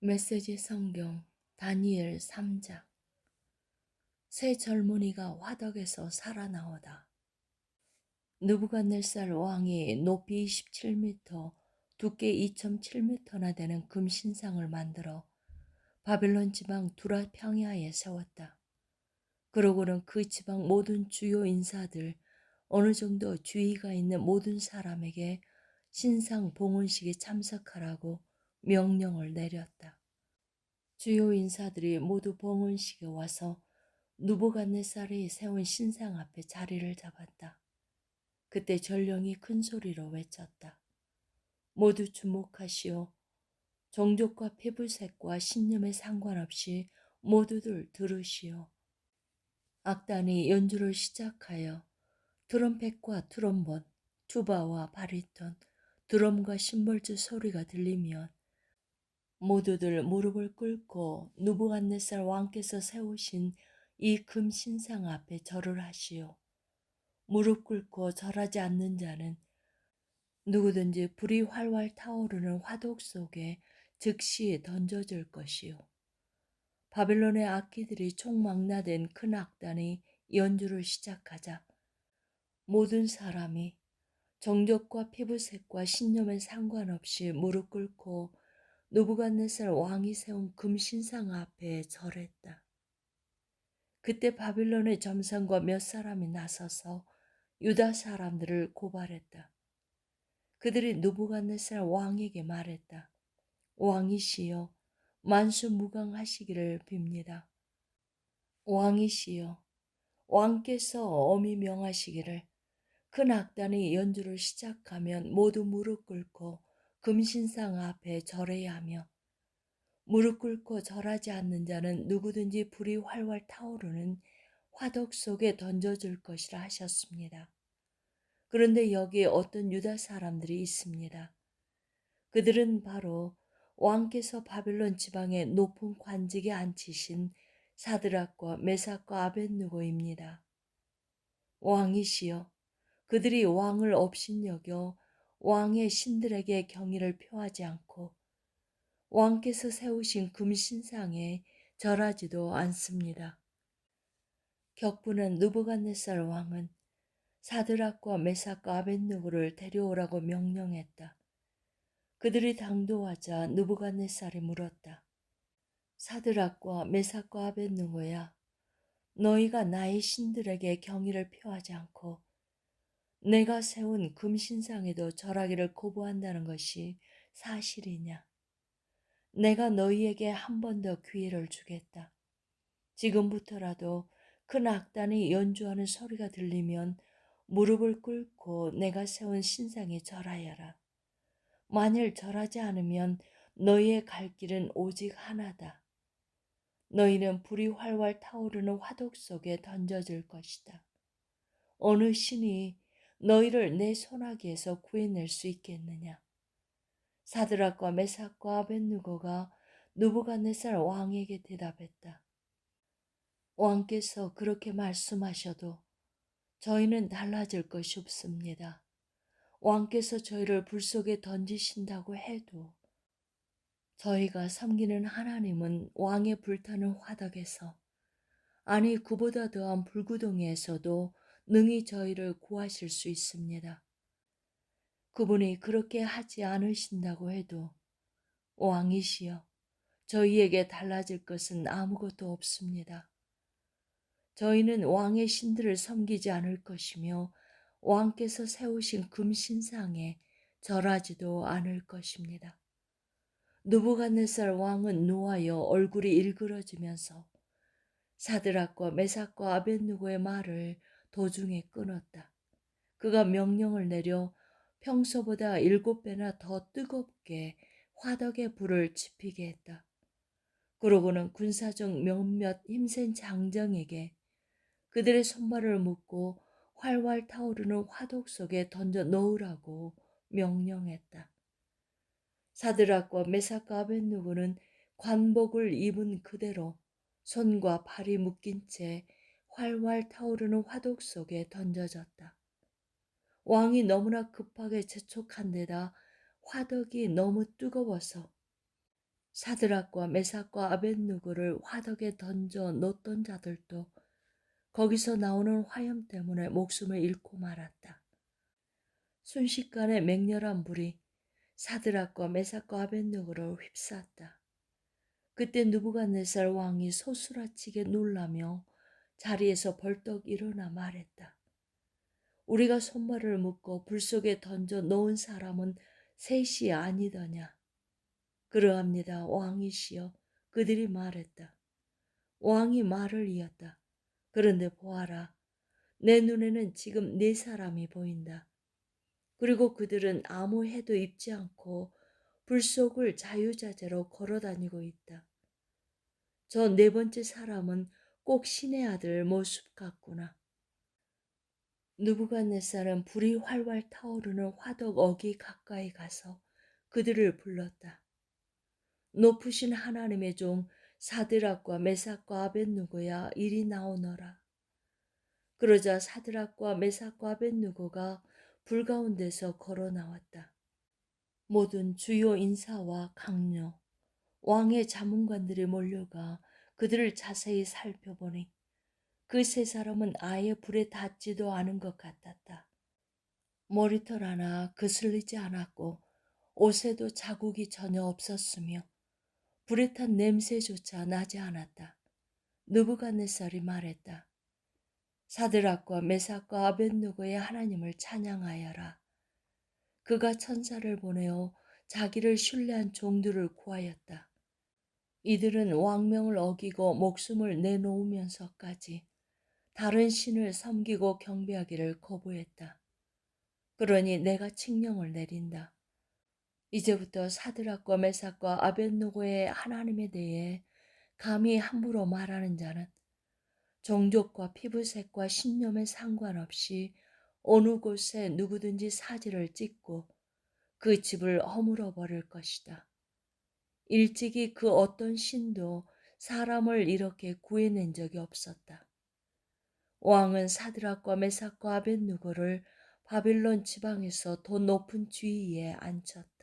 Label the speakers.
Speaker 1: 메시지 성경 다니엘 3장 새 젊은이가 화덕에서 살아나오다. 느부갓네살 왕이 높이 27m, 두께 2.7m나 되는 금신상을 만들어 바빌론 지방 두라 평야에 세웠다. 그러고는 그 지방 모든 주요 인사들, 어느 정도 주의가 있는 모든 사람에게 신상 봉헌식에 참석하라고 명령을 내렸다. 주요 인사들이 모두 봉헌식에 와서 누보갓네살이 세운 신상 앞에 자리를 잡았다. 그때 전령이 큰 소리로 외쳤다. 모두 주목하시오. 종족과 피부색과 신념에 상관없이 모두들 들으시오. 악단이 연주를 시작하여 트럼펫과 트럼본, 투바와 바리톤, 드럼과 심벌주 소리가 들리면 모두들 무릎을 꿇고 누부갓네살 왕께서 세우신 이 금 신상 앞에 절을 하시오. 무릎 꿇고 절하지 않는 자는 누구든지 불이 활활 타오르는 화독 속에 즉시 던져질 것이요. 바빌론의 악기들이 총망라된 큰 악단이 연주를 시작하자 모든 사람이 정적과 피부색과 신념에 상관없이 무릎 꿇고 누부갓네살 왕이 세운 금신상 앞에 절했다. 그때 바빌론의 점상과 몇 사람이 나서서 유다 사람들을 고발했다. 그들이 누부갓네살 왕에게 말했다. 왕이시여 만수무강하시기를 빕니다. 왕이시여 왕께서 어미 명하시기를 큰 악단이 연주를 시작하면 모두 무릎 꿇고 금신상 앞에 절해야 하며 무릎 꿇고 절하지 않는 자는 누구든지 불이 활활 타오르는 화덕 속에 던져줄 것이라 하셨습니다. 그런데 여기에 어떤 유다 사람들이 있습니다. 그들은 바로 왕께서 바빌론 지방의 높은 관직에 앉히신 사드락과 메삭과 아벤누고입니다. 왕이시여 그들이 왕을 업신여겨 왕의 신들에게 경의를 표하지 않고 왕께서 세우신 금신상에 절하지도 않습니다. 격분한 느부갓네살 왕은 사드락과 메삭과 아벤누고를 데려오라고 명령했다. 그들이 당도하자 느부갓네살이 물었다. 사드락과 메삭과 아벤누고야 너희가 나의 신들에게 경의를 표하지 않고 내가 세운 금신상에도 절하기를 거부한다는 것이 사실이냐? 내가 너희에게 한 번 더 기회를 주겠다. 지금부터라도 큰 악단이 연주하는 소리가 들리면 무릎을 꿇고 내가 세운 신상에 절하여라. 만일 절하지 않으면 너희의 갈 길은 오직 하나다. 너희는 불이 활활 타오르는 화독 속에 던져질 것이다. 어느 신이 너희를 내 손아귀에서 구해낼 수 있겠느냐? 사드락과 메삭과 아벤누고가 누부갓네살 왕에게 대답했다. 왕께서 그렇게 말씀하셔도 저희는 달라질 것이 없습니다. 왕께서 저희를 불 속에 던지신다고 해도 저희가 섬기는 하나님은 왕의 불타는 화덕에서 아니 그보다 더한 불구덩이에서도 능히 저희를 구하실 수 있습니다. 그분이 그렇게 하지 않으신다고 해도 왕이시여 저희에게 달라질 것은 아무것도 없습니다. 저희는 왕의 신들을 섬기지 않을 것이며 왕께서 세우신 금신상에 절하지도 않을 것입니다. 누부갓네살 왕은 노하여 얼굴이 일그러지면서 사드락과 메삭과 아벤누고의 말을 도중에 끊었다. 그가 명령을 내려 평소보다 일곱 배나 더 뜨겁게 화덕의 불을 지피게 했다. 그러고는 군사적 몇몇 힘센 장정에게 그들의 손발을 묶고 활활 타오르는 화독 속에 던져 넣으라고 명령했다. 사드락과 메사카 아벤누고는 관복을 입은 그대로 손과 발이 묶인 채 활활 타오르는 화독 속에 던져졌다. 왕이 너무나 급하게 재촉한 데다 화덕이 너무 뜨거워서 사드락과 메삭과 아벤누고를 화덕에 던져 놓던 자들도 거기서 나오는 화염 때문에 목숨을 잃고 말았다. 순식간에 맹렬한 불이 사드락과 메삭과 아벤누고를 휩쌌다. 그때 누부갓네살 왕이 소스라치게 놀라며 자리에서 벌떡 일어나 말했다. 우리가 손발을 묶어 불 속에 던져 놓은 사람은 셋이 아니더냐. 그러합니다. 왕이시여. 그들이 말했다. 왕이 말을 이었다. 그런데 보아라. 내 눈에는 지금 네 사람이 보인다. 그리고 그들은 아무 해도 입지 않고 불 속을 자유자재로 걸어 다니고 있다. 저 네 번째 사람은 꼭 신의 아들 모습 같구나. 누부갓네살은 불이 활활 타오르는 화덕 어기 가까이 가서 그들을 불렀다. 높으신 하나님의 종 사드락과 메삭과 아벤누고야 이리 나오너라. 그러자 사드락과 메삭과 아벤누고가 불 가운데서 걸어 나왔다. 모든 주요 인사와 강료, 왕의 자문관들이 몰려가 그들을 자세히 살펴보니 그 세 사람은 아예 불에 닿지도 않은 것 같았다. 머리털 하나 그슬리지 않았고 옷에도 자국이 전혀 없었으며 불에 탄 냄새조차 나지 않았다. 느부갓네살이 말했다. 사드락과 메삭과 아벤누고의 하나님을 찬양하여라. 그가 천사를 보내어 자기를 신뢰한 종들을 구하였다. 이들은 왕명을 어기고 목숨을 내놓으면서까지 다른 신을 섬기고 경배하기를 거부했다. 그러니 내가 칙령을 내린다. 이제부터 사드락과 메삭과 아벤누고의 하나님에 대해 감히 함부로 말하는 자는 종족과 피부색과 신념에 상관없이 어느 곳에 누구든지 사지를 찍고 그 집을 허물어 버릴 것이다. 일찍이 그 어떤 신도 사람을 이렇게 구해낸 적이 없었다. 왕은 사드락과 메삭과 아벤누고를 바빌론 지방에서 더 높은 주위에 앉혔다.